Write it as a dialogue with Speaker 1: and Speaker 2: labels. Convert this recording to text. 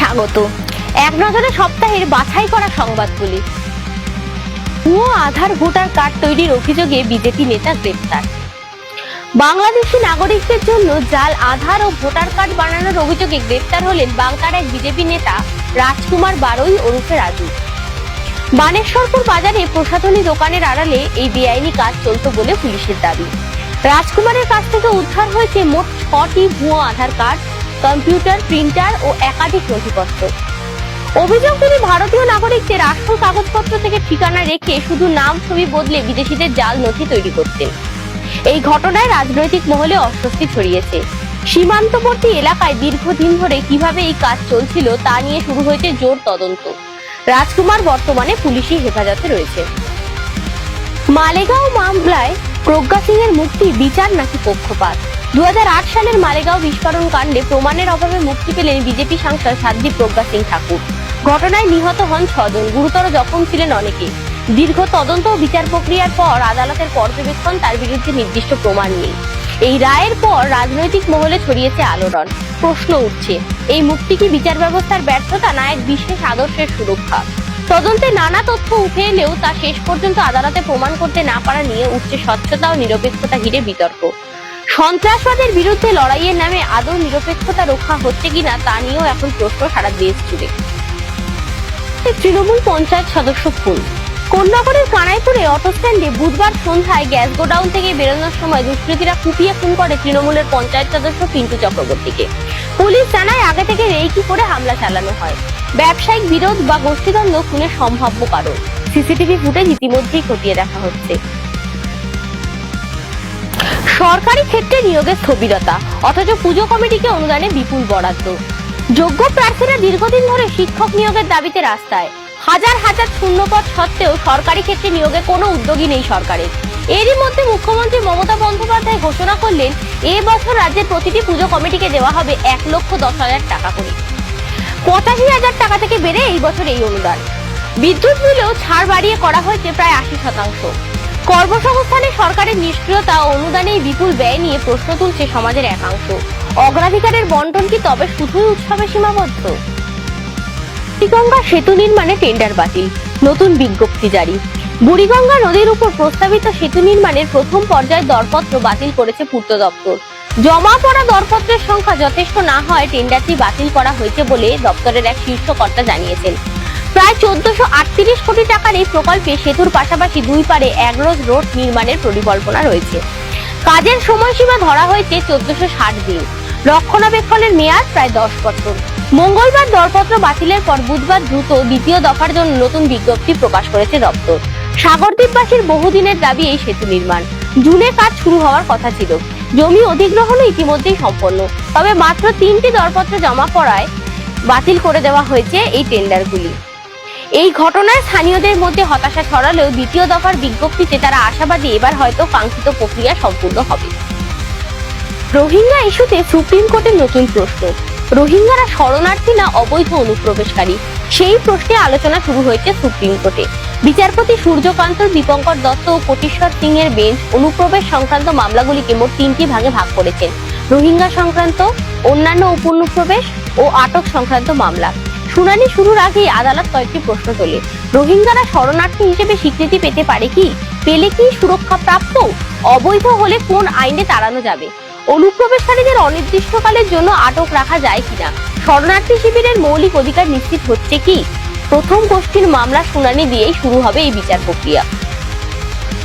Speaker 1: স্বাগত। এক নজরে সপ্তাহের বাছাই করা সংবাদগুলি। ভুয়ো আধার ভোটার কার্ড তৈরির অভিযোগে বিজেপি নেতা গ্রেপ্তার। বাংলাদেশি নাগরিকদের জন্য জাল, আধার ও ভোটার কার্ড বানানোর অভিযোগে গ্রেপ্তার হলেন বাংলার এক বিজেপি নেতা রাজকুমার বারোই ওরফে রাজু। বানেশ্বরপুর বাজারে প্রসাধনী দোকানের আড়ালে এই বেআইনি কাজ চলত বলে পুলিশের দাবি। রাজকুমারের কাছ থেকে উদ্ধার হয়েছে মোট ছটি ভুয়ো আধার কার্ড কম্পিউটার, প্রিন্টার ও একাধিক নথিপত্র। অভিযোগ তিনি ভারতীয় নাগরিকদের আসল কাগজপত্র থেকে ঠিকানা রেখে শুধু নাম, ছবি বদলে বিদেশিদের জাল নথি তৈরি করতেন এই ঘটনায় রাজনৈতিক মহলে অস্বস্তি ছড়িয়েছে। সীমান্তবর্তী এলাকায় দীর্ঘদিন ধরে কীভাবে এই কাজ চলছিল তা নিয়ে শুরু হয়েছে জোর তদন্ত। রাজকুমার বর্তমানে পুলিশি হেফাজতে রয়েছে। মালেগাঁও মামলায় প্রজ্ঞা সিং এর মুক্তি, বিচার নাকি পক্ষপাত? দু হাজার আট সালের মালেগাঁও বিস্ফোরণ কাণ্ডে প্রমাণের অভাবে মুক্তি পেলেন বিজেপি সাংসদ সাধ্বী প্রজ্ঞা সিং ঠাকুর। ঘটনায় নিহত হন ছজন, গুরুতর জখম ছিলেন অনেকে। দীর্ঘ তদন্ত ও বিচার প্রক্রিয়ার পর আদালতের পর্যবেক্ষণ তার বিরুদ্ধে নির্দিষ্ট প্রমাণ নেই। এই রায়ের পর রাজনৈতিক মহলে ছড়িয়েছে আলোড়ন। প্রশ্ন উঠছে, এই মুক্তি কি বিচার ব্যবস্থার ব্যর্থতা না এক বিশেষ আদর্শের সুরক্ষা? তদন্তে নানা তথ্য উঠে এলেও তা শেষ পর্যন্ত আদালতে প্রমাণ করতে না পারা নিয়ে উঠছে স্বচ্ছতা ও নিরপেক্ষতা ঘিরে বিতর্ক। সন্ত্রাসবাদের বিরুদ্ধে লড়াইয়ের নামে আদৌ নিরপেক্ষতা রক্ষা হচ্ছে কিনা তা নিয়েও এখন প্রশ্ন সারা দেশ জুড়ে। তৃণমূল পঞ্চায়েত সদস্য খুন। কোন্নগরের কানাইপুরে অটো স্ট্যান্ডে বুধবার সন্ধ্যায় গ্যাস গোডাউন থেকে বেরোনোর সময় দুষ্কৃতীরা কুপিয়ে খুন করে তৃণমূলের পঞ্চায়েত সদস্য পিন্টু চক্রবর্তীকে। পুলিশ জানায় আগে থেকে রেইকি করে হামলা চালানো হয়। ব্যবসায়িক বিরোধ বা গোষ্ঠীদ্বন্দ্ব খুনের সম্ভাব্য কারণ। সিসিটিভি ফুটেজ ইতিমধ্যেই খতিয়ে দেখা হচ্ছে। সরকারি ক্ষেত্রে নিয়োগের স্থবিরতা, অথচ পুজো কমিটিকে অনুদানে বিপুল বরাদ্দ। যোগ্য প্রার্থীরা দীর্ঘদিন ধরে শিক্ষক নিয়োগের দাবিতে রাস্তায়। হাজার হাজার শূন্যপদ সত্ত্বেও সরকারি ক্ষেত্রে নিয়োগে কোনো উদ্যোগী নেই সরকারের। এরই মধ্যে মুখ্যমন্ত্রী মমতা বন্দ্যোপাধ্যায় ঘোষণা করলেন, এ বছর রাজ্যের প্রতিটি পুজো কমিটিকে দেওয়া হবে এক লক্ষ দশ হাজার টাকা করে। পঁচাশি হাজার টাকা থেকে বেড়ে এই বছর এই অনুদান। বিদ্যুৎ বিলেও ছাড় বাড়িয়ে করা হয়েছে প্রায় আশি শতাংশ। কর্মসংস্থানে সরকারের নিষ্ক্রিয়তা অনুদানে বিপুল ব্যয় নিয়ে প্রশ্ন তুলছে সমাজের একাংশ। অগ্রাধিকারের বন্টন কি তবে শুধুই উৎসবে সীমাবদ্ধ? বুড়িগঙ্গা সেতু নির্মাণে টেন্ডার বাতিল, নতুন বিজ্ঞপ্তি জারি। বুড়িগঙ্গা নদীর উপর প্রস্তাবিত সেতু নির্মাণের প্রথম পর্যায়ে দরপত্র বাতিল করেছে পূর্ত দপ্তর। জমা পড়া দরপত্রের সংখ্যা যথেষ্ট না হয় টেন্ডারটি বাতিল করা হয়েছে বলে দপ্তরের এক শীর্ষ কর্তা জানিয়েছেন। প্রায় চোদ্দশো আটত্রিশ কোটি টাকার এই প্রকল্পে সেতুর পাশাপাশি দুই পারে এগ্রোজ রোড নির্মাণের পরিকল্পনা রয়েছে। কাজের সময়সীমা ধরা হয়েছে চোদ্দশো ষাট দিন। রক্ষণাবেক্ষণের মেয়াদ প্রায় দশ বছর। মঙ্গলবার দরপত্র বাতিলের পর বুধবার দ্রুত দ্বিতীয় দফার জন্য নতুন বিজ্ঞপ্তি প্রকাশ করেছে দপ্তর। সাগরদ্বীপবাসীর বহুদিনের দাবি এই সেতু নির্মাণ। জুনে কাজ শুরু হওয়ার কথা ছিল। জমি অধিগ্রহণও ইতিমধ্যেই সম্পন্ন। তবে মাত্র তিনটি দরপত্র জমা পড়ায় বাতিল করে দেওয়া হয়েছে এই টেন্ডারগুলি। এই ঘটনায় স্থানীয়দের মধ্যে হতাশা ছড়ালেও দ্বিতীয় দফার বিজ্ঞপ্তিতে তারা আশাবাদী এবার হয়তো কাঙ্ক্ষিত প্রক্রিয়া সম্পূর্ণ হবে। রোহিঙ্গা ইস্যুতে সুপ্রিম কোর্টের নতুন প্রশ্ন। রোহিঙ্গারা শরণার্থী না অবৈধ অনুপ্রবেশকারী? সেই প্রশ্নে আলোচনা শুরু হয়েছে সুপ্রিম কোর্টে। বিচারপতি সূর্যকান্ত দীপঙ্কর দত্ত ও কোটেশ্বর সিং এর বেঞ্চ অনুপ্রবেশ সংক্রান্ত মামলাগুলিকে মোট তিনটি ভাগে ভাগ করেছেন। রোহিঙ্গা সংক্রান্ত অন্যান্য উপনুপ্রবেশ ও আটক সংক্রান্ত মামলা। শুনানি শুরুর আগেই আদালত কয়েকটি প্রশ্ন তোলে। রোহিঙ্গারা শরণার্থী হিসেবে স্বীকৃতি পেতে পারে কি? পেলে কি সুরক্ষা প্রাপ্ত অবৈধ হলে কোন আইনে তাড়ানো যাবে? অনুপ্রবেশকারীদের অনির্দিষ্টকালের জন্য আটক রাখা যায় কিনা? শরণার্থী শিবিরের মৌলিক অধিকার নিশ্চিত হচ্ছে কি? প্রথম গোষ্ঠীর মামলা শুনানি দিয়েই শুরু হবে এই বিচার প্রক্রিয়া।